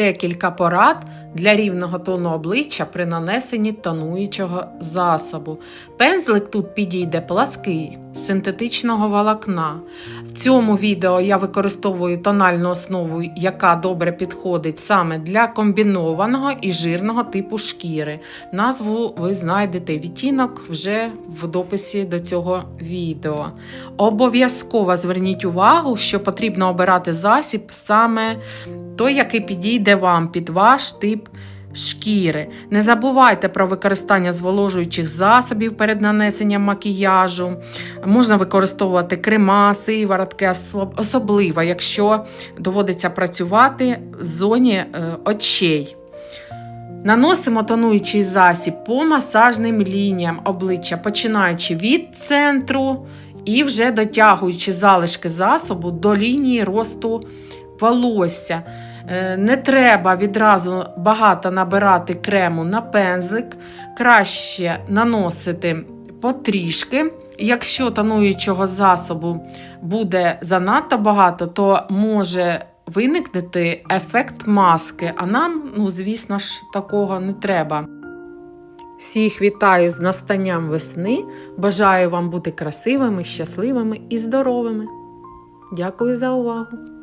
Декілька порад для рівного тону обличчя при нанесенні тонуючого засобу. Пензлик тут підійде плаский з синтетичного волокна. В цьому відео я використовую тональну основу, яка добре підходить саме для комбінованого і жирного типу шкіри. Назву ви знайдете відтінок вже в дописі до цього відео. Обов'язково зверніть увагу, що потрібно обирати засіб саме той, який підійде вам під ваш тип шкіри. Не забувайте про використання зволожуючих засобів перед нанесенням макіяжу. Можна використовувати крема, сиворотки, особ- особливо, якщо доводиться працювати в зоні е, очей. Наносимо тонуючий засіб по масажним лініям обличчя, починаючи від центру і вже дотягуючи залишки засобу до лінії росту волосся. Е, Не треба відразу багато набирати крему на пензлик, краще наносити потрішки. Якщо тонуючого засобу буде занадто багато, то може виникнути ефект маски, а нам, ну, звісно ж, такого не треба. Всіх вітаю з настанням весни. Бажаю вам бути красивими, щасливими і здоровими. Дякую за увагу!